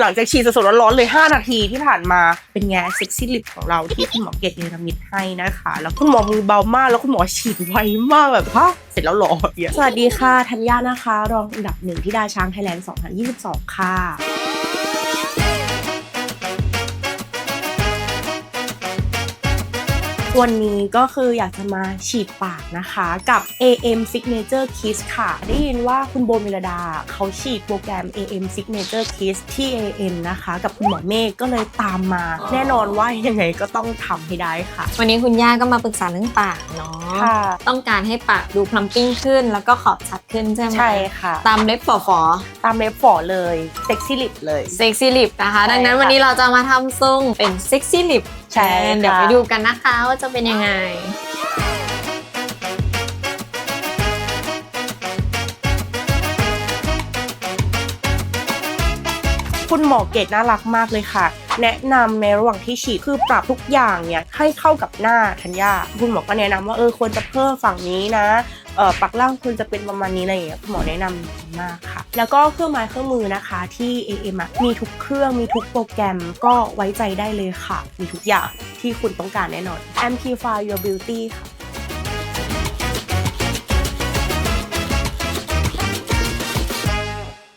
หลังจากฉีดสดๆร้อนๆเลย 5 นาทีที่ผ่านมาเป็นไงเซ็กซี่ลิปของเราที่คุณหมอเกตเนรมิตให้นะคะ แล้วคุณหมอมือเบามาก แล้วคุณหมอฉีดไวมากแบบฮะเสร็จแล้วเหรอเนี่ยสวัสดีค่ะ ธัญญานะคะ รองอันดับหนึ่งที่ดาช้างไทยแลนด์ 2022 ค่ะ วันนี้ก็คืออยากจะมาฉีดปากนะคะกับ AM Signature Kiss ค่ะ ได้ยินว่าคุณโบเมลดาเขาฉีดโปรแกรม AM Signature Kiss ที่ AM นะคะ กับคุณหมอเมฆก็เลยตามมา แน่นอนว่ายังไงก็ต้องทำให้ได้ค่ะ วันนี้คุณย่าก็มาปรึกษาเรื่องปากเนาะค่ะ ต้องการให้ปากดูพลัมปิ้งขึ้น แล้วก็ขอบชัดขึ้นใช่ไหมใช่ค่ะ ตามเล็บฝอฝอตามเล็บฝอเลยเซ็กซี่ลิปเลยเซ็กซี่ลิปนะคะใช่ดังนั้นค่ะวันนี้เราจะมาทำทรงเป็นเซ็กซี่ลิป ใช่ค่ะเดี๋ยวไปดูกันนะคะว่าจะเป็นยังไงคุณหมอเกตน่ารักมากเลยค่ะ แนะนำในระหว่างที่ฉีดคือปรับทุกอย่างเนี่ยให้เข้ากับหน้าธัญญาคุณหมอก็แนะนำว่าเออควรจะเพิ่มฝั่งนี้นะเออปักล่างควรจะเป็นประมาณนี้อะไรอย่างเงี้ยคุณหมอแนะนำดีมากค่ะ แล้วก็เครื่องไม้เครื่องมือนะคะที่ AM อะมีทุกเครื่องมีทุกโปรแกรมก็ไว้ใจได้เลยค่ะ มีทุกอย่างที่คุณต้องการแน่นอน Amplify Your Beauty ค่ะ